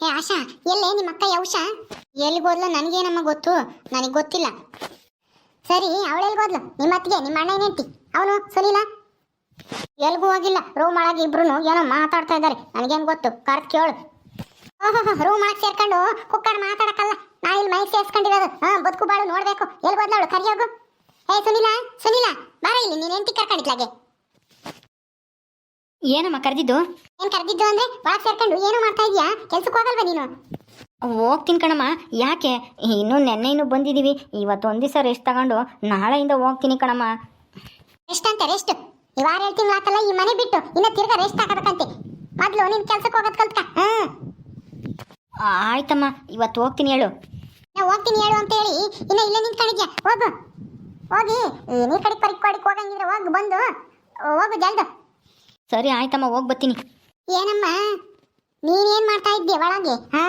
ಹೇ ಆಶಾ, ಎಲ್ಲೇ ನಿಮ್ಮ ಅಕ್ಕ ಯೌಷ ಎಲ್ಲಿಗೋದ್ಲು ನನಗೇನಮ್ಮ ಗೊತ್ತು? ನನಗೆ ಗೊತ್ತಿಲ್ಲ. ಸರಿ ಅವಳೆಲ್ಗೋದ್ಲು ನಿಮ್ಮ ಅತ್ತಿಗೆ, ನಿಮ್ಮ ಅಣ್ಣ ಏನಂತಿ ಅವನು, ಸುನೀಲ? ಎಲ್ಗೂ ಹೋಗಿಲ್ಲ. ರೂಮ್ ಒಳಗೆ ಇಬ್ರು ಏನೋ ಮಾತಾಡ್ತಾ ಇದ್ದಾರೆ. ನನಗೇನು ಗೊತ್ತು? ಕರ್ತ್ ಕೇಳು. ಓಹೋ ರೂಮ್ ಒಳಗೆ ಸೇರ್ಕೊಂಡು ಕುಕ್ಕರ್ ಮಾತಾಡಕ್ಕಲ್ಲ. ನಾ ಇಲ್ಲಿ ಮೈಕ್ ಸೇರ್ಸ್ಕೊಂಡಿರೋದು. ಹಾ, ಬದುಕು ಬಾಳು ನೋಡ್ಬೇಕು. ಎಲ್ಲಿ ಅವಳು? ಕರಿಯೋಗು? ಏ ಸುನೀಲ ಸುನೀಲ, ಬಾರ ಇಲ್ಲಿ. ನೀನು ಎಂತಿ ಕರ್ಕೊಂಡಿದ್ಲಾಗೆ ಏನಮ್ಮ ಕರೆದಿದ್ದು? ಏನ್ ಕರೆದಿದ್ದು ಅಂದ್ರೆ ಒಳಗೆ ಸೇರ್ಕೊಂಡು ಏನು ಮಾಡ್ತಾ ಇದೀಯಾ? ಕೆಲ್ಸಕ್ಕೆ ಹೋಗಲ್ವಾ ನೀನು? ಹೋಗ್ತೀನಿ ಕಣಮ್ಮ. ಯಾಕೆ? ಇನ್ನೂ ನೆನ್ನೆ ಇನ್ನೂ ಬಂದಿದ್ದೀವಿ. ಇವತ್ತು ಒಂದು ದಿವಸ ರೆಸ್ಟ್ ತಗೊಂಡು ನಾಳೆಯಿಂದ ಹೋಗ್ತೀನಿ ಕಣಮ್ಮ. ರೆಸ್ಟ್ ಅಂತ ರೆಸ್ಟ್ ಈ ವಾರ ತಿಂಗಳು ಆತಲ್ಲ ಈ ಮನೆ ಬಿಟ್ಟು ಇನ್ನ ತಿರ್ಗಾ ರೆಸ್ಟ್ ಹಾಕಬೇಕಂತೆ. ಮೊದ್ಲು ನಿನ್ ಕೆಲ್ಸಕ್ಕೆ ಹೋಗೋದ್ ಕಲ್ತ್ಕ ಹ್ಮ್. ಆಯ್ತಮ್ಮ ಇವತ್ತು ಹೋಗ್ತೀನಿ ಹೇಳು. ನಾ ಹೋಗ್ತೀನಿ ಹೇಳು ಅಂತ ಹೇಳಿ ಇನ್ನ ಇಲ್ಲೇ ನಿಂತ್ಕೊಂಡಿದ್ಯಾ? ಹೋಗು. ಹೋಗಿ ಏನೇ ನೀರ್ ಪರಿಕ್ ಕಡಿಕ್ ಹೋಗಂಗಿದ್ರೆ ಹೋಗ್ ಬಂದು. ಹೋಗು ಜಲ್ದು. ಸರಿ, ಆಯ್ತಮ್ಮ, ಹೋಗಿ ಬರ್ತೀನಿ. ಏನಮ್ಮ? ನೀನೇನ್ ಮಾಡ್ತಾ ಇದ್ದೀಯ ಒಳಗೆ, ಹಾ?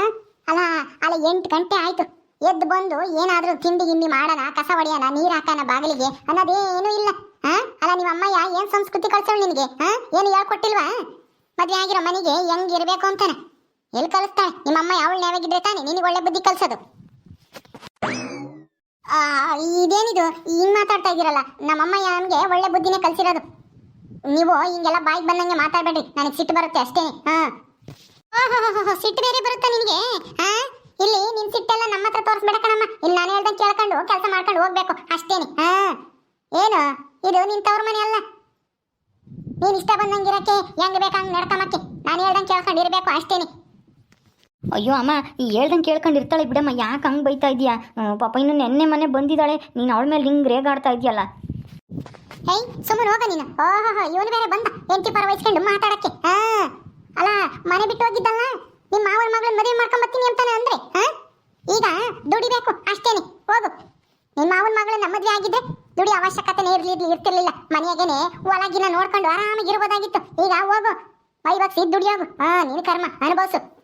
ಅಲ್ಲ ಅಲ್ಲ, ಎಂಟು ಗಂಟೆ ಆಯ್ತು. ಎದ್ದು ಬಂದು ಏನಾದ್ರೂ ತಿಂಡಿ ಗಿಂಡಿ ಮಾಡೋಣ, ಕಸ ಹೊಡೆಯೋಣ, ನೀರ್ ಹಾಕೋಣ ಬಾಗಿಲಿಗೆ ಅನ್ನೋದೇನು ಇಲ್ಲ, ಹಾ? ಅಲ್ಲ, ನಿಮ್ಮ ಅಮ್ಮಯ್ಯ ಏನ್ ಸಂಸ್ಕೃತಿ ಕಳ್ಸೋಳು ನಿನಗೆ, ಹಾ? ಏನು ಹೇಳ್ಕೊಟ್ಟಿಲ್ವಾ? ಮದ್ವೆ ಆಗಿರೋ ಮನೆಗೆ ಹೆಂಗ್ ಇರಬೇಕು ಅಂತಾನೆ. ಎಲ್ಲಿ ಕಲಿಸ್ತಾಳೆ? ನಿಮ್ಮ ಅಮ್ಮ ಅವಳು ನೇವಾಗಿದ್ರೆ ತಾನೆ ನಿನಗೆ ಒಳ್ಳೆ ಬುದ್ಧಿ ಕಲ್ಸೋದು. ಇದೇನಿದು? ಹಿಂಗ್ ಮಾತಾಡ್ತಾ ಇದ್ದೀರಲ್ಲ ನಮ್ಮಮ್ಮಯ್ಯ ನಮ್ಗೆ ಒಳ್ಳೆ ಬುದ್ಧಿನೇ ಕಲ್ಸಿರೋದು. ನೀವು ಹಿಂಗೆಲ್ಲ ಬಾಯಿಗೆ ಬಂದಂಗೆ ಮಾತಾಡಬೇಡಿ ನನಗೆ ಸಿಟ್ಟು ಬರುತ್ತೆ ಅಷ್ಟೇ. ಹಾ. ಸಿಟ್ಟು ಬೇರೆ ಬರುತ್ತೆ ನಿನಗೆ? ಹಾ? ಇಲ್ಲಿ ನಿನ್ ಸಿಟ್ಟೆಲ್ಲ ನಮ್ಮ ಹತ್ರ ತೋರಿಸ್ಬೇಡ ಕಣಮ್ಮ. ಇಲ್ಲಿ ನಾನು ಹೇಳ್ದಂಗೆ ಕೇಳ್ಕೊಂಡು ಕೆಲಸ ಮಾಡ್ಕೊಂಡು ಹೋಗ್ಬೇಕು ಅಷ್ಟೇನೆ. ಹಾ. ಏನು? ಇದು ನಿನ್ ತವ್ರ ಮನೆ ಅಲ್ಲ. ನೀನ್ ಇಷ್ಟ ಬಂದಂಗಿರಕ್ಕೆ ಹೆಂಗ್ ಬೇಕಂಗ್ ನಡ್ಕಮಕ್ಕೆ. ನಾನು ಹೇಳ್ದಂಗೆ ಕೇಳ್ಕೊಂಡು ಇರ್ಬೇಕು ಅಷ್ಟೇನೆ. ಅಯ್ಯೋ ಅಮ್ಮ, ಈ ಹೇಳ್ದಂಗೆ ಕೇಳ್ಕೊಂಡು ಇರ್ತಾಳೆ ಬಿಡಮ್ಮ. ಯಾಕೆ ಹಂಗೆ ಬೈತಾ ಇದೀಯಾ? ಪಾಪ ಇನ್ನು ನೆನ್ನೆ ಮನೆ ಬಂದಿದ್ದಾಳೆ. ನೀನು ಅವಳ ಮೇಲೆ ಹಿಂಗೆ ರೇಗಾಡ್ತಾ ಇದೆಯಲ್ಲ. ಹೇಯ್, ಸುಮ್ಮನೆ ಹೋಗ ನೀನು. ಓಹೋ ಇವನು ಬೇರೆ ಬಂದ. ಎಂಟಿ ಪರ ವಹಿಸ್ಕೊಂಡು ಮಾತಾಡಕ್ಕೆ. ಹಾ. ಅಲ್ಲ, ಮನೆ ಬಿಟ್ಟು ಹೋಗಿದ್ದಲ್ಲ? ನಿಮ್ಮ ಮಾವನ ಮಗಳನ್ನ ಮದುವೆ ಮಾಡ್ಕೊಂಡ್ ಬರ್ತೀನಿ ಅಂತಾನೆ ಅಂದ್ರೆ, ಹಾ? ಈಗ ದುಡಿಬೇಕು, ಅಷ್ಟೇನೆ. ಹೋಗು. ನಿಮ್ಮ ಮಾವನ ಮಗಳನ್ನ ಮದುವೆ ಆಗಿದ್ರೆ ದುಡಿ ಅವಶ್ಯಕತೆ ಇರ್ಲಿ ಇರ್ತಿರ್ಲಿಲ್ಲ. ಮನೆಯಾಗೇನೆ ಒಳಗಿನ ನೋಡ್ಕೊಂಡು ಆರಾಮಾಗಿ ಇರ್ಬೋದಾಗಿತ್ತು ಈಗ ಹೋಗು. ಮೈ ಬಗ್ಸಿ ದುಡಿಯೋಗು ಹಾ, ನೀನು ಕರ್ಮ, ಅನುಭವಿಸು.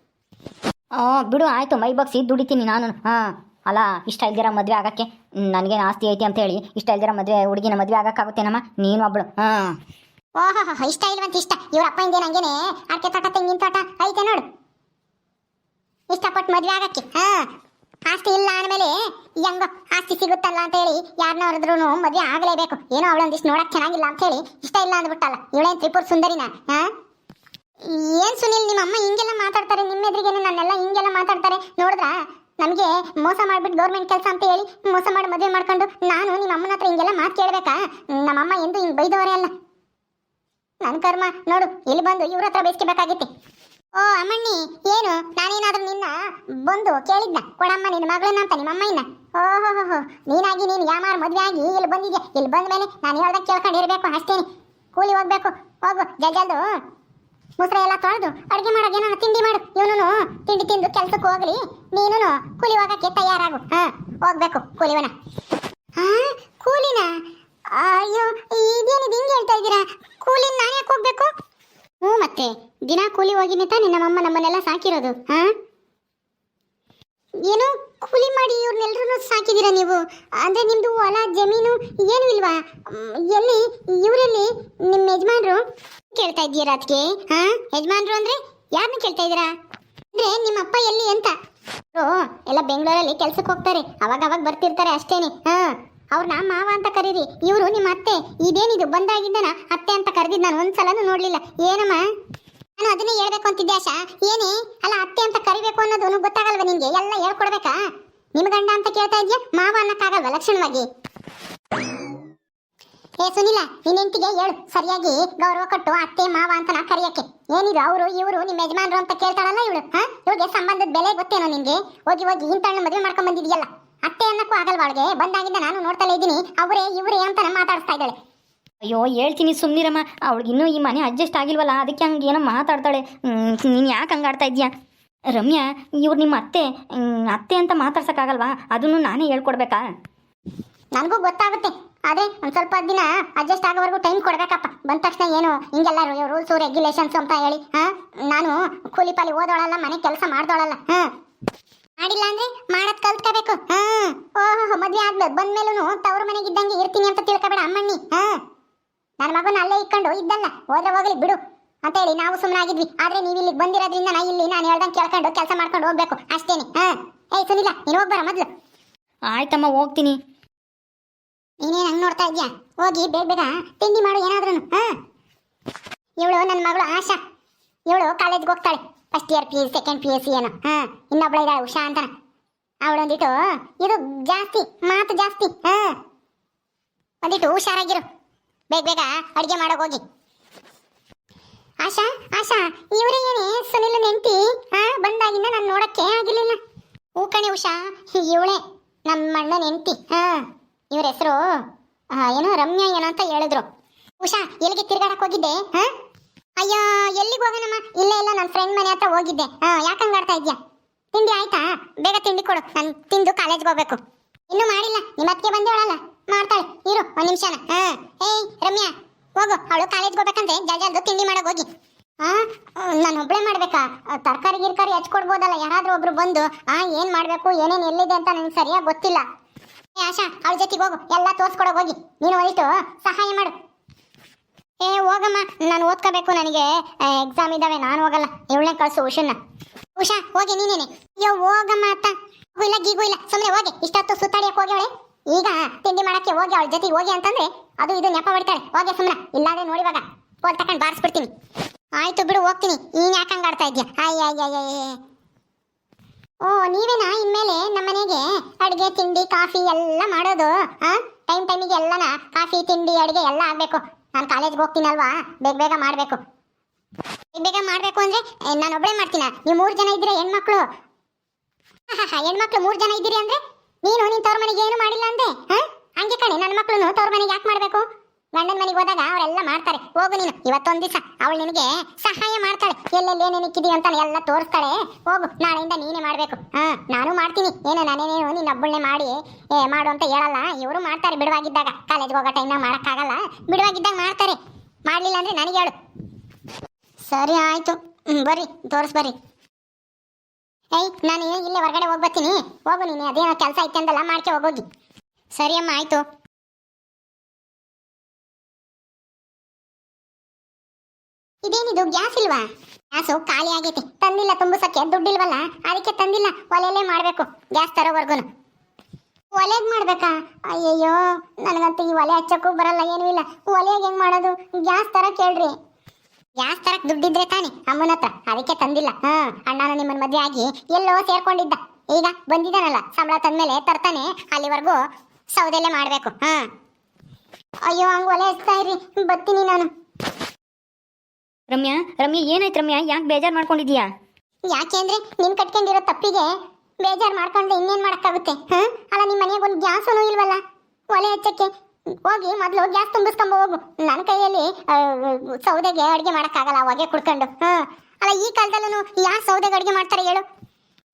ಓ ಬಿಡು, ಆಯ್ತು. ಮೈ ಬಗ್ಸಿ ದುಡಿತೀನಿ ನಾನು ಹಾಂ. ಅಲ್ಲ ಇಷ್ಟ ಇಲ್ದಿರ ಮದುವೆ ಆಗಕ್ಕೆ ನನಗೇನು ಆಸ್ತಿ ಐತಿ ಅಂತ ಹೇಳಿ, ಇಷ್ಟ ಇಲ್ದಿರ ಮದುವೆ, ಹುಡುಗಿನ ಮದುವೆ ಆಗಕ್ಕಾಗುತ್ತೇನಮ್ಮ? ನೀನು ಒಬ್ಳು. ಹಾಂ. ಓಹೋ ಇಷ್ಟ ಇಲ್ವಂತ ಇಷ್ಟ. ಇವ್ರ ಅಪ್ಪ ಇಂದೇನು ಹಂಗೇನೆ, ಅಡ್ಕೆ ತೋಟ, ತೆಂಗಿನ ತೋಟ ಐತೆ ನೋಡು. ಇಷ್ಟಪಟ್ಟು ಮದ್ವೆ ಆಗಕ್ಕೆ, ಹಾ. ಆಸ್ತಿ ಇಲ್ಲ ಅಂದಮೇಲೆ, ಹೆಂಗೋ ಆಸ್ತಿ ಸಿಗುತ್ತಲ್ಲ ಅಂತ ಹೇಳಿ ಯಾರನ್ನ ಹೊರದ್ರು ಮದ್ವೆ ಆಗಲೇಬೇಕು. ಏನೋ ಅವಳೊಂದಿಷ್ಟು ನೋಡಕ್ ಚೆನ್ನಾಗಿಲ್ಲ ಅಂತ ಹೇಳಿ, ಇಷ್ಟ ಇಲ್ಲ ಅಂದ್ಬಿಟ್ಟಲ್ಲ. ಇವಳೇನು ತ್ರಿಪುರ ಸುಂದರಿನ, ಹಾ? ಏನ್ ಸುನಿಲ್ ನಿಮ್ಮ ಅಮ್ಮ ಹಿಂಗೆಲ್ಲ ಮಾತಾಡ್ತಾರೆ ನಿಮ್ಮ ಎದುರಿಗೇನೆ ನನ್ನೆಲ್ಲ ಹಿಂಗೆಲ್ಲ ಮಾತಾಡ್ತಾರೆ, ನೋಡಿದ್ರ? ನಮಗೆ ಮೋಸ ಮಾಡ್ಬಿಟ್ಟು ಗೌರ್ಮೆಂಟ್ ಕೆಲಸ ಅಂತ ಹೇಳಿ ಮೋಸ ಮಾಡಿ ಮದುವೆ ಮಾಡ್ಕೊಂಡು ನಾನು ನಿಮ್ಮ ಅಮ್ಮನ ಹತ್ರ ಹಿಂಗೆಲ್ಲ ಮಾತು ಕೇಳಬೇಕಾ? ನಮ್ಮಮ್ಮ ಎಂದು ಹಿಂಗೆ ಬೈದವರೇ ಅಲ್ಲ. ನನ್ನ ಕರ್ಮ, ನೋಡು, ಇಲ್ಲಿ ಬಂದು ಇವ್ರ ಹತ್ರ ಬೇಯಿಸ್ಕೋಬೇಕಾಗಿತ್ತೆ ಓ, ಅಮ್ಮಣ್ಣಿ, ಏನು? ನಾನೇನಾದ್ರೂ ನಿನ್ನ ಬಂದು ಕೇಳಿದ್ನ? ಕೊಡಮ್ಮ, ನಿನ್ನ ಮಗಳನ್ನ ಅಂತ, ನಿಮ್ಮ ಅಮ್ಮಯ್ಯನ ಹೋ ನೀನಾಗಿ ನೀನು ಯಾಮಾರ್ ಮದುವೆ ಆಗಿ ಇಲ್ಲಿ ಬಂದಿದ್ಯಾ? ಇಲ್ಲಿ ಬಂದ ಮೇಲೆ ನಾನು ಹೇಳ್ದಾಗ ಕೇಳ್ಕೊಂಡಿರ್ಬೇಕು, ಅಷ್ಟೇನೆ. ಕೂಲಿ ಹೋಗ್ಬೇಕು. ಹೋಗು ಜಲ್ದು. ಮುಸ್ರೆ ಎಲ್ಲ ತೊಳೆದು ಅಡುಗೆ ಮಾಡೋಕೆ ಏನಾನ ತಿಂಡಿ ಮಾಡು. ಇವನು ತಿಂಡಿ ತಿಂದು ಕೆಲ್ಸಕ್ಕೆ ಹೋಗ್ಲಿ. ನೀನು ಕೂಲಿ ಹೋಗಕ್ಕೆ ತಯಾರಾಗು. ಹಾ, ಹೋಗ್ಬೇಕು ಕೂಲಿವನ. ಹಾ, ಕೂಲಿನ? ಅಯ್ಯೋ ಇದೇನಿದು ಹಿಂಗೆ ಹೇಳ್ತಾ ಇದ್ದೀರಾ? ಕೂಲಿನ ನಾನು ಯಾಕೆ ಹೋಗ್ಬೇಕು? ಹ್ಞೂ ಮತ್ತೆ, ದಿನ ಕೂಲಿ ಹೋಗಿನೇ ತಾನೇ, ನಮ್ಮಮ್ಮ ನಮ್ಮನ್ನೆಲ್ಲ ಸಾಕಿರೋದು. ಹಾ? ಏನು ಕೂಲಿ ಮಾಡಿ ಇವ್ರನ್ನೆಲ್ಲರೂ ಸಾಕಿದ್ದೀರಾ ನೀವು? ಅಂದ್ರೆ ನಿಮ್ದು ಹೊಲ, ಜಮೀನು ಏನು ಇಲ್ವಾ? ಎಲ್ಲಿ, ಇವರಲ್ಲಿ ನಿಮ್ಮ ಯಜಮಾನ್ರು ಕೇಳ್ತಾ ಇದ್ದೀರಾ ಅದಕ್ಕೆ ಹಾ, ಯಜಮಾನ್ರು ಅಂದ್ರೆ ಯಾರನ್ನ ಕೇಳ್ತಾ ಇದ್ದೀರಾ? ಅಂದ್ರೆ ನಿಮ್ಮ ಅಪ್ಪ ಎಲ್ಲಿ ಅಂತ. ಓ, ಎಲ್ಲ ಬೆಂಗಳೂರಲ್ಲಿ ಕೆಲ್ಸಕ್ಕೆ ಹೋಗ್ತಾರೆ. ಅವಾಗ ಅವಾಗ ಬರ್ತಿರ್ತಾರೆ ಅಷ್ಟೇನೆ. ಹಾ ಅವ್ರನ್ನ ಮಾವ ಅಂತ ಕರೀರಿ. ಇವರು ನಿಮ್ಮ ಅತ್ತೆ. ಇದೇನಿದು? ಬಂದಾಗಿದ್ದಾನ ಅತ್ತೆ ಅಂತ ಕರೆದಿದ್ದು ನಾನು ಒಂದ್ಸಲನೂ ನೋಡ್ಲಿಲ್ಲ. ಏನಮ್ಮ? ನಾನು ಅದನ್ನೇ ಹೇಳ್ಬೇಕು ಅಂತಿದ್ದೆ, ಆಶಾ. ಏನೇ? ಅಲ್ಲ, ಅತ್ತೆ ಅಂತ ಕರಿಬೇಕು ಅನ್ನೋದು ಗೊತ್ತಾಗಲ್ವಾ ನಿನ್ಗೆ ಎಲ್ಲ ಹೇಳ್ಕೊಡ್ಬೇಕಾ? ನಿಮ್ ಗಂಡ ಅಂತ ಕೇಳ್ತಾ ಇದ್ಯಾ? ಮಾವ ಅನ್ನಕ್ಕಾಗಲ್ವಾ ಲಕ್ಷಣವಾಗಿ? ಏ, ಸುನಿಲ, ನಿನ್ನ ಹೆಂಡತಿಗೆ ಹೇಳು. ಸರಿಯಾಗಿ ಗೌರವ ಕೊಟ್ಟು ಅತ್ತೆ, ಮಾವ ಅಂತ ನಾ ಕರಿಯಕ್ಕೆ. ಏನಿದು ಅವರು, ಇವರು ನಿಮ್ಮ ಯಜಮಾನರು ಅಂತ ಕೇಳ್ತಾಳಲ್ಲ ಇವಳು, ಹಾ? ಇವಳಿಗೆ ಸಂಬಂಧದ ಬೆಲೆ ಗೊತ್ತೇನೋ ನಿನ್ಗೆ ಹೋಗಿ ಹೋಗಿ ಇಂತಣ್ಣ ಮದುವೆ ಮಾಡ್ಕೊಂಡ್ ಬಂದಿದ್ಯಲ್ಲ. ಅತ್ತೆ ಅನ್ನಕ್ಕೂ ಆಗಲ್ವಾ ಅವಳಿಗೆ? ಬಂದಾಗಿಂದ ನಾನು ನೋಡ್ತಲೇ ಇದ್ದೀನಿ. ಅವರೇ, ಇವರೇ ಅಂತ ಮಾತಾಡಿಸ್ತಾ ಇದ್ದಾಳೆ. ಅಯ್ಯೋ, ಹೇಳ್ತೀನಿ ಸುಮ್ಮನಿರಮ್ಮ ಅವಳಿಗೆ ಇನ್ನೂ ಈ ಮನೆ ಅಡ್ಜಸ್ಟ್ ಆಗಿಲ್ವಲ್ಲ, ಅದಕ್ಕೆ ಹಂಗೆ ಏನೋ ಮಾತಾಡ್ತಾಳೆ. ನೀನು ಯಾಕೆ ಹಂಗೆ ಆಡ್ತಾ ಇದೀಯಾ ರಮ್ಯಾ, ಇವ್ರು ನಿಮ್ಮ ಅತ್ತೆ ಅತ್ತೆ ಅಂತ ಮಾತಾಡ್ಸೋಕ್ಕಾಗಲ್ವಾ? ಅದನ್ನು ನಾನೇ ಹೇಳ್ಕೊಡ್ಬೇಕಾ? ನನಗೂ ಗೊತ್ತಾಗುತ್ತೆ. ಅದೇ ಒಂದು ಸ್ವಲ್ಪ ದಿನ ಅಡ್ಜಸ್ಟ್ ಆಗೋವರೆಗೂ ಟೈಮ್ ಕೊಡಬೇಕಪ್ಪ. ಬಂದ ತಕ್ಷಣ ಏನು ಹಿಂಗೆಲ್ಲ ರೂಲ್ಸು ರೆಗ್ಯುಲೇಷನ್ಸು ಅಂತ ಹೇಳಿ, ಹಾಂ? ನಾನು ಕೂಲಿ ಪಾಲಿ ಓದೋಳಲ್ಲ, ಮನೆ ಕೆಲಸ ಮಾಡ್ದೋಳಲ್ಲ, ಹಾಂ? ಮಾಡಿಲ್ಲ ಅಂದ್ರೆ ಮಾಡೋದು ಕಲ್ತ್ಕೋಬೇಕು, ಹಾ? ಓಹೋ, ಮದ್ವೆ ಆದ್ಮೇಲೆ ಬಂದ್ಮೇಲೂ ತವ್ರ ಮನೆಗೆ ಇದ್ದಂಗೆ ಇರ್ತೀನಿ ಅಂತ ತಿಳ್ಕೊಬೇಡ ಅಮ್ಮಣ್ಣಿ, ಹಾ? ನನ್ನ ಮಗನ ಅಲ್ಲೇ ಇಕ್ಕೊಂಡು ಇದ್ದಲ್ಲ ಹೋದ್ರೆ ಹೋಗ್ಲಿ ಬಿಡು ಅಂತ ಹೇಳಿ ನಾವು ಸುಮ್ಮನೆ ಆಗಿದ್ವಿ ಆದ್ರೆ ನೀವು ಇಲ್ಲಿಗೆ ಬಂದಿರೋದ್ರಿಂದ ನಾ ಇಲ್ಲಿ ನಾನು ಹೇಳ್ದಂಗೆ ಕೇಳ್ಕೊಂಡು ಕೆಲಸ ಮಾಡ್ಕೊಂಡು ಹೋಗ್ಬೇಕು. ಅಷ್ಟೇನೆ. ಹಾ. ಏಯ್ ಸುನಿಲ್ಲ ನೀನು ಹೋಗ್ಬಾರ ಮೊದ್ಲು. ಆಯ್ತಮ್ಮ ಹೋಗ್ತೀನಿ. ನೀನೇನು ಹಂಗೆ ನೋಡ್ತಾ ಇದ್ಯಾ ಹೋಗಿ ಬೇಗ ಬೇಗ ತಿಂಡಿ ಮಾಡು ಏನಾದ್ರೂ ಹಾ. ಇವಳು ನನ್ನ ಮಗಳು ಆಶಾ. ಇವಳು ಕಾಲೇಜ್ಗೆ ಹೋಗ್ತಾಳೆ. First year P second P S C ಏನೋ. ಹಾ ಇನ್ನೊಬ್ಳ ಇದ್ದಾಳೆ ಉಷಾ ಅವಳು ಅವಳೊಂದಿಟ್ಟು ಇದು ಜಾಸ್ತಿ ಮಾತು ಜಾಸ್ತಿ. ಹಾ. ಒಂದಿಟ್ಟು ಹುಷಾರಾಗಿರು. ಬೇಗ ಬೇಗ ಅಡಿಗೆ ಮಾಡೋಕೆ ಹೋಗಿ. ಆಶಾ ಆಶಾ, ಇವರೇ ಏನೇ ಸುನಿಲ್ ನೆಂಟಿ? ಹಾ ಬಂದಾಗಿಂದ ನಾನು ನೋಡಕ್ಕೆ ಆಗಿರ್ಲಿಲ್ಲ. ಹೂ ಕಣೆ ಉಷಾ, ಇವಳೆ ನಮ್ಮ ಅಣ್ಣ ನೆಂಟಿ. ಹಾ ಇವ್ರ ಹೆಸರು ಏನೋ ರಮ್ಯಾ ಏನೋ ಅಂತ ಹೇಳಿದ್ರು. ಉಷಾ, ಎಲ್ಲಿಗೆ ತಿರ್ಗಾಡಕ್ ಹೋಗಿದ್ದೆ? ಹಾ ಅಯ್ಯೋ, ಎಲ್ಲಿಗೆ ಹೋಗೋಣಮ್ಮ ಇಲ್ಲ ಇಲ್ಲ ನನ್ನ ಫ್ರೆಂಡ್ ಮನೆ ಹತ್ರ ಹೋಗಿದ್ದೆ. ಹಾ ಯಾಕಂಗಾಡ್ತಾ ಇದ್ಯಾ? ತಿಂಡಿ ಆಯ್ತಾ? ಬೇಗ ತಿಂಡಿ ಕೊಡು. ನಾನು ತಿಂದು ಕಾಲೇಜ್ಗೆ ಹೋಗ್ಬೇಕು. ಇನ್ನೂ ಮಾಡಿಲ್ಲ. ನಿಮ್ಮ ಅತ್ತಿಗೆ ಬಂದೇವಳಲ್ಲ ಮಾಡ್ತಾಳೆ. ಇರು, ಒಂದ್ ನಿಮಿಷ ಹಾ. ಏಯ್ ರಮ್ಯಾ. ಹೋಗು. ಅವಳು ಕಾಲೇಜ್ ಹೋಗ್ಬೇಕಂದ್ರೆ ಜಲ್ ಜಲ್ದು ತಿಂಡಿ ಮಾಡಕ್ ಹೋಗಿ. ಆ, ನಾನು ಒಬ್ಳೆ ಮಾಡ್ಬೇಕಾ? ತರಕಾರಿ, ಗಿರ್ಕಾರಿ ಹಚ್ಕೊಡ್ಬೋದಲ್ಲ ಯಾರಾದ್ರೂ ಒಬ್ರು ಬಂದು, ಆ, ಏನ್ ಮಾಡ್ಬೇಕು, ಏನೇನ್ ಎಲ್ಲಿದೆ ಅಂತ ನನ್ಗೆ ಸರಿಯಾಗಿ ಗೊತ್ತಿಲ್ಲ. ಏ, ಆಶಾ, ಅವಳ ಜೊತೆಗೆ ಹೋಗು. ಎಲ್ಲ ತೋರ್ಸ್ಕೊಡೋ ಹೋಗಿ. ನೀನು ಒಂದಿಷ್ಟು ಸಹಾಯ ಮಾಡು. ಏ, ಹೋಗಮ್ಮ. ನಾನು ಓದ್ಕೋಬೇಕು ನನಗೆ. ಎಕ್ಸಾಮ್ ಇದಾವೆ. ನಾನು ಹೋಗಲ್ಲ. ಇವಳನ್ನ ಕಳ್ಸು ಉಷನ್ನ ಉಷಾ, ಹೋಗಿ ನೀನೇನೆ. ಅಯ್ಯೋ, ಹೋಗಮ್ಮ ಅತ್ತ. ಇಲ್ಲ, ಗೀಗು ಇಲ್ಲ. ಸುಮ್ಮನೆ ಹೋಗಿ. ಇಷ್ಟೊತ್ತು ಸುತ್ತಾಡಿಯಕ್ಕೆ ಹೋಗ್ಯವಳೆ ಈಗ ತಿಂಡಿ ಮಾಡಕ್ಕೆ ಹೋಗಿ ಅವಳ ಜೊತೆಗೆ ಹೋಗಿ ಅಂತಂದ್ರೆ ಅದು ಇದು ನೆಪ ಬಿಡ್ತಾಳೆ ಹೋಗಿ ಸುಮ್ಮನೆ ಇಲ್ಲಾಂದ್ರೆ ನೋಡಿವಾಗ ಕೋಲ್ ತಕೊಂಡು ಬಾರಿಸ್ಬಿಡ್ತೀನಿ. ಆಯ್ತು ಬಿಡು, ಹೋಗ್ತೀನಿ. ನೀನ್ ಯಾಕೆ ಆಡ್ತಾ ಇದ್ಯಾ? ಅಯ್ಯ ಅಯ್ಯ ಅಯ್ಯ. ಓ, ನೀವೇನಾ ಇನ್ಮೇಲೆ ನಮ್ಮ ಮನೆಗೆ ಅಡುಗೆ, ತಿಂಡಿ, ಕಾಫಿ ಎಲ್ಲ ಮಾಡೋದು? ಆ? ಟೈಮ್ ಟೈಮಿಗೆ ಎಲ್ಲನ ಕಾಫಿ, ತಿಂಡಿ, ಅಡುಗೆ ಎಲ್ಲ ಆಗ್ಬೇಕು. ನಾನು ಕಾಲೇಜ್ಗೆ ಹೋಗ್ತೀನಲ್ವಾ? ಬೇಗ ಬೇಗ ಮಾಡಬೇಕು. ಬೇಗ ಬೇಗ ಮಾಡಬೇಕು ಅಂದ್ರೆ ನಾನು ಒಬ್ಬಳೇ ಮಾಡ್ತೀನ? ನೀವು ಮೂರು ಜನ ಇದ್ರೆ ಹೆಣ್ಮಕ್ಳು. ಹೆಣ್ಮಕ್ಳು ಮೂರ್ ಜನ ಇದ್ದೀರಿ ಅಂದ್ರೆ? ನೀನು ನಿನ್ ತವ್ರ ಮನೆಗೆ ಏನು ಮಾಡಿಲ್ಲ ಅಂದೆ? ಹಂಗೆ ಕಣೆ, ನನ್ನ ಮಕ್ಳು ತವ್ರ ಮನೆಗೆ ಯಾಕೆ ಮಾಡಬೇಕು? ಗಂಡನ ಮನೆಗೆ ಹೋದಾಗ ಅವರೆಲ್ಲ ಮಾಡ್ತಾರೆ. ಹೋಗು ನೀನು, ಇವತ್ತೊಂದ್ ದಿವಸ ಅವಳು ನಿನಗೆ ಸಹಾಯ ಮಾಡ್ತಾಳೆ. ಎಲ್ಲೆಲ್ಲಿ ಏನೇನು ಇಕ್ಕಿದಿ ಅಂತ ಎಲ್ಲ ತೋರಿಸ್ತಾಳೆ. ಹೋಗು, ನಾಳೆಯಿಂದ ನೀನೇ ಮಾಡ್ಬೇಕು. ಹಾ, ನಾನು ಮಾಡ್ತೀನಿ. ಏನೋ, ನಾನೇನೇನು ನಿನ್ನ ಒಬ್ಬಳನ್ನೇ ಮಾಡಿ, ಏ, ಮಾಡು ಅಂತ ಹೇಳಲ್ಲ. ಇವರು ಮಾಡ್ತಾರೆ ಬಿಡುವಾಗಿದ್ದಾಗ. ಕಾಲೇಜ್ಗೆ ಹೋಗೋ ಟೈಮ್ನಾಗ ಮಾಡೋಕ್ಕಾಗಲ್ಲ. ಬಿಡುವಾಗಿದ್ದಾಗ ಮಾಡ್ತಾರೆ. ಮಾಡಲಿಲ್ಲ ಅಂದ್ರೆ ನನಗೆ ಹೇಳು. ಸರಿ, ಆಯ್ತು. ಬರ್ರಿ, ತೋರಿಸ್ ಬರ್ರಿ. ಏಯ್, ನಾನು ಇಲ್ಲೇ ಹೊರಗಡೆ ಹೋಗಿ ಬರ್ತೀನಿ? ಹೋಗು ನೀನು, ಅದೇನೋ ಕೆಲಸ ಐತೆ ಅಂದಲ್ಲ, ಮಾಡ್ಕೆ ಹೋಗೋಗಿ. ಸರಿ ಅಮ್ಮ, ಆಯ್ತು. ಇದೇನಿದು, ಗ್ಯಾಸ್ ಇಲ್ವಾ? ಗ್ಯಾಸು ಖಾಲಿ ಆಗೈತಿ. ತಂದಿಲ್ಲ, ತುಂಬಿಸಕ್ಕೆ ದುಡ್ಡಿಲ್ವಲ್ಲ ಅದಕ್ಕೆ ತಂದಿಲ್ಲ ಒಲೆಯಲ್ಲೇ ಮಾಡಬೇಕು, ಗ್ಯಾಸ್ ತರೋವರೆಗೂ ಒಲೆಗೆ ಮಾಡ್ಬೇಕಾ? ಅಯ್ಯಯ್ಯೋ, ನನಗಂತೂ ಈ ಒಲೆ ಹಚ್ಚಕ್ಕೂ ಬರಲ್ಲ, ಏನೂ ಇಲ್ಲ. ಒಲೆಗೆ ಹೆಂಗೆ ಮಾಡೋದು? ಗ್ಯಾಸ್ ತರ ಕೇಳ್ರಿ ಗ್ಯಾಸ್ ತರಕ್ ದುಡ್ಡಿದ್ರೆ ತಾನೆ? ಅಮ್ಮನ ಹತ್ರ. ಅದಕ್ಕೆ ತಂದಿಲ್ಲ. ಹ ಅಣ್ಣನ ನಿಮ್ಮನ್ ಮದ್ವೆ ಆಗಿ ಎಲ್ಲೋ ಸೇರ್ಕೊಂಡಿದ್ದ. ಈಗ ಬಂದಿದ್ದಾನಲ್ಲ ಸಂಬಳ ತಂದ್ಮೇಲೆ ತರ್ತಾನೆ. ಅಲ್ಲಿವರೆಗೂ ಸೌದೆಲ್ಲೇ ಮಾಡ್ಬೇಕು. ಹ. ಅಯ್ಯೋ ಹಂಗ ಒಲೆ ಹಚ್ತಾ ಇರಿ ಬರ್ತೀನಿ ನಾನು. ರಮ್ಯಾ ರಮ್ಯಾ ಏನಾಯ್ತು ರಮ್ಯಾ? ಯಾಕೆ ಬೇಜಾರು ಮಾಡ್ಕೊಂಡಿದ್ಯಾ ಯಾಕೆ ಅಂದ್ರೆ ನಿನ್ ಕಟ್ಕೊಂಡಿರೋ ತಪ್ಪಿಗೆ ಬೇಜಾರ್ ಮಾಡ್ಕೊಂಡ್ರೆ ಇನ್ನೇನ್ ಮಾಡಕ್ಕಾಗುತ್ತೆ? ಹ? ಅಲ್ಲ ನಿಮ್ ಮನೆಗೆ ಒಂದು ಗ್ಯಾಸನು ಇಲ್ವಲ್ಲ? ಒಲೆ ಹಚ್ಚಕ್ಕೆ ಹೋಗಿ ಮೊದಲು ಗ್ಯಾಸ್ ತುಂಬಿಸ್ಕೊಂಬ ಹೋಗು. ನನ್ನ ಕೈಯಲ್ಲಿ ಸೌದೆಗೆ ಅಡುಗೆ ಮಾಡಕ್ಕಾಗಲ್ಲ ಹೊಗೆ ಕುಡ್ಕೊಂಡು. ಹಾಂ. ಅಲ್ಲ ಈ ಕಾಲದಲ್ಲೂ ಯಾರು ಸೌದೆಗೆ ಅಡುಗೆ ಮಾಡ್ತಾರೆ ಹೇಳು.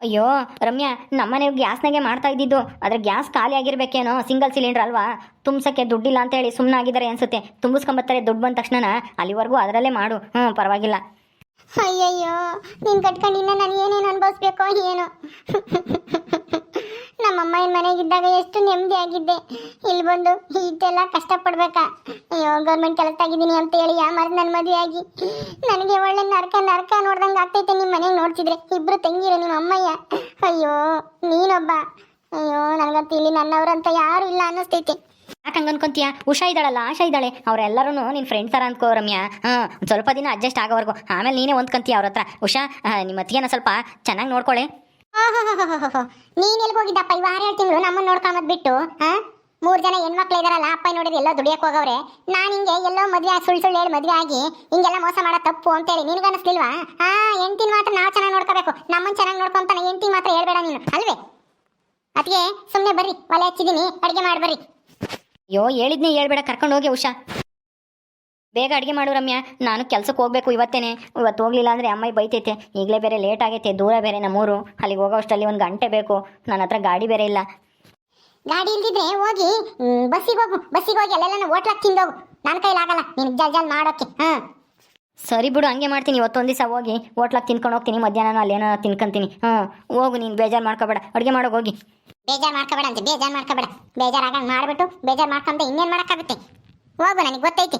ಅಯ್ಯೋ ರಮ್ಯಾ ನಮ್ಮನೆ ಗ್ಯಾಸ್ನಾಗೆ ಮಾಡ್ತಾ ಇದ್ದಿದ್ದು. ಆದರೆ ಗ್ಯಾಸ್ ಖಾಲಿ ಆಗಿರ್ಬೇಕೇನೋ ಸಿಂಗಲ್ ಸಿಲಿಂಡರ್ ಅಲ್ವಾ? ತುಂಬಿಸಕ್ಕೆ ದುಡ್ಡಿಲ್ಲ ಅಂತ ಹೇಳಿ ಸುಮ್ಮನೆ ಆಗಿದ್ದಾರೆ ಅನ್ಸುತ್ತೆ. ತುಂಬಿಸ್ಕೊಂಬತ್ತಾರೆ ದುಡ್ಡು ಬಂದ ತಕ್ಷಣ ಅಲ್ಲಿವರೆಗೂ ಅದರಲ್ಲೇ ಮಾಡು. ಹ್ಞೂ ಪರವಾಗಿಲ್ಲ. ಅಯ್ಯಯ್ಯೋ ನೀನ್ ಕಟ್ಟಕೊಂಡಿನ ನಾನು ಏನೇನು ಅನುಭವಿಸ್ಬೇಕೋ ಏನೋ. ನಮ್ಮಮ್ಮ ಇನ್ ಮನೆಗಿದ್ದಾಗ ಎಷ್ಟು ನೆಮ್ಮದಿ ಆಗಿದ್ದೆ ಇಲ್ಲಿ ಬಂದು ಇಷ್ಟೆಲ್ಲ ಕಷ್ಟಪಡ್ಬೇಕಾ. ಅಯ್ಯೋ ಗೌರ್ಮೆಂಟ್ ಕೆಲಸದಾಗಿದ್ದೀನಿ ಅಂತ ಹೇಳಿ ಯಾಮಾರ ನನ್ನ ಮದುವೆ ಆಗಿ ನನಗೆ ಒಳ್ಳೆ ನರಕ ನರಕ ನೋಡ್ದಂಗೆ ಆಗ್ತೈತೆ ನಿಮ್ಮ ಮನೆಗೆ ನೋಡ್ತಿದ್ರೆ. ಇಬ್ರು ತಂಗಿರು ನಿಮ್ಮ ಅಮ್ಮಯ್ಯ. ಅಯ್ಯೋ ನೀನೊಬ್ಬ. ಅಯ್ಯೋ ನನಗಂತ ಇಲ್ಲಿ ನನ್ನವ್ರಂತ ಯಾರು ಇಲ್ಲ ಅನ್ನಿಸ್ತೈತೆ. ಯಾಕೆ ಹಂಗೆ ಅನ್ಕೊಂತೀಯ? ಉಷಾ ಇದ್ದಾಳಲ್ಲ ಆಶಾ ಇದ್ದಾಳೆ. ಅವರೆಲ್ಲರೂ ನಿನ್ನ ಫ್ರೆಂಡ್ಸ್ ಥರ ಅನ್ಕೋ ರಮ್ಯಾ. ಹಾಂ ಒಂದು ಸ್ವಲ್ಪ ದಿನ ಅಡ್ಜಸ್ಟ್ ಆಗೋವರೆಗೂ. ಆಮೇಲೆ ನೀನೇ ಹೊಂದ್ಕೊಂತೀಯ ಅವ್ರ ಹತ್ರ. ಆ, ನಿಮ್ಮ ಅತ್ತಿಗೆನ ಸ್ವಲ್ಪ ಚೆನ್ನಾಗಿ ನೋಡ್ಕೊಳ್ಳಿ ನೀನ್ ಎಲ್ಲಿ ಹೋಗಿದ್ದಪ್ಪ? ಈ ವಾರ ತಿಂಗಳು ನಮ್ಮನ್ನ ನೋಡ್ಕೊಂಬದ್ ಬಿಟ್ಟು, ಹಾ? ಮೂರ್ ಜನ ಹೆಣ್ಮಕ್ಳು ಇದಾರಲ್ಲ, ಅಪ್ಪ ನೋಡಿದ್ರೆ ಎಲ್ಲ ದುಡಿಯಕ್ ಹೋಗವ್ರೆ. ನಾನ್ ಹಿಂಗೆ ಎಲ್ಲೋ ಮದ್ವೆ ಸುಳ್ ಸುಳ್ಳು ಹೇಳಿ ಮದ್ವೆ ಆಗಿ ಹಿಂಗೆಲ್ಲ ಮೋಸ ಮಾಡೋ ತಪ್ಪು ಅಂತ ಹೇಳಿ, ನಿನ್ಗ ಅನಿಸ್ಲಿಲ್ವಾ? ಹಾ, ಹೆಂಡ್ತಿನ ಮಾತ್ರ ನಾವು ಚೆನ್ನಾಗಿ ನೋಡ್ಕೋಬೇಕು. ನಮ್ಮನ್ನ ಚೆನ್ನಾಗಿ ನೋಡ್ಕೊಂತಾನೆ ಹೆಂಡ್ತಿ ಮಾತ್ರ ಹೇಳ್ಬೇಡ ನೀನು. ಅಲ್ವೇ? ಅದಕ್ಕೆ ಸುಮ್ಮನೆ ಬರ್ರಿ, ಒಲೆ ಹಚ್ಚಿದೀನಿ ಅಡಿಗೆ ಮಾಡಿ ಬರ್ರಿ ಅಯ್ಯೋ, ಹೇಳಿದ್ನೇ ಹೇಳ್ಬೇಡ, ಕರ್ಕೊಂಡು ಹೋಗಿ ಉಷಾ. ಬೇಗ ಅಡುಗೆ ಮಾಡು ರಮ್ಯಾ. ನಾನು ಕೆಲ್ಸಕ್ಕೆ ಹೋಗ್ಬೇಕು ಇವತ್ತೇನೆ. ಇವತ್ತು ಹೋಗ್ಲಿಲ್ಲ ಅಂದರೆ ಅಮ್ಮಾಯಿ ಬೈತೈತೆ. ಈಗಲೇ ಬೇರೆ ಲೇಟ್ ಆಗೈತೆ. ದೂರ ಬೇರೆ ನಮ್ಮೂರು. ಅಲ್ಲಿಗೆ ಹೋಗೋ ಅಷ್ಟರಲ್ಲಿ ಒಂದು ಗಂಟೆ ಬೇಕು. ನನ್ನ ಹತ್ರ ಗಾಡಿ ಬೇರೆ ಇಲ್ಲ. ಗಾಡಿ ಇಲ್ದಿದ್ರೆ ಹೋಗಿ ಬಸ್ಸಿಗೆ ಹೋಗು. ಬಸ್ಸಿಗೆ ಹೋಗಿ ಅಲ್ಲೆಲ್ಲ ತಿಂದು ತಿಂದೋಗು. ನನ್ನ ಕೈಲಾಗಲ್ಲ ನಿನಗೆ ಜಲ್ ಜಲ್ ಮಾಡೋಕ್ಕೆ ಹಾಂ. ಸರಿ ಬಿಡು ಹಂಗೆ ಮಾಡ್ತೀನಿ. ಇವತ್ತೊಂದು ದಿವಸ ಹೋಗಿ ಹೋಟ್ಲಾಗಿ ತಿನ್ಕೊಂಡು ಹೋಗ್ತೀನಿ. ಮಧ್ಯಾಹ್ನ ಏನೋ ತಿನ್ಕೊಂತೀನಿ. ಹಾಂ ಹೋಗು ನೀನು ಬೇಜಾರು ಮಾಡ್ಕೋಬೇಡ. ಅಡುಗೆ ಮಾಡೋಕೆ ಹೋಗಿ. ಬೇಜಾರು ಮಾಡ್ಕೋಬೇಡ ಅಂತ. ಬೇಜಾರು ಮಾಡ್ಕೋಬೇಡ. ಬೇಜಾರಾಗಂಗೆ ಮಾಡಿಬಿಟ್ಟು ಬೇಜಾರು ಮಾಡ್ಕೊಂತ ಇನ್ನೇನು ಮಾಡೋಕ್ಕಾಗುತ್ತೆ? ಹೋಗು ನನಗೆ ಗೊತ್ತೈತಿ.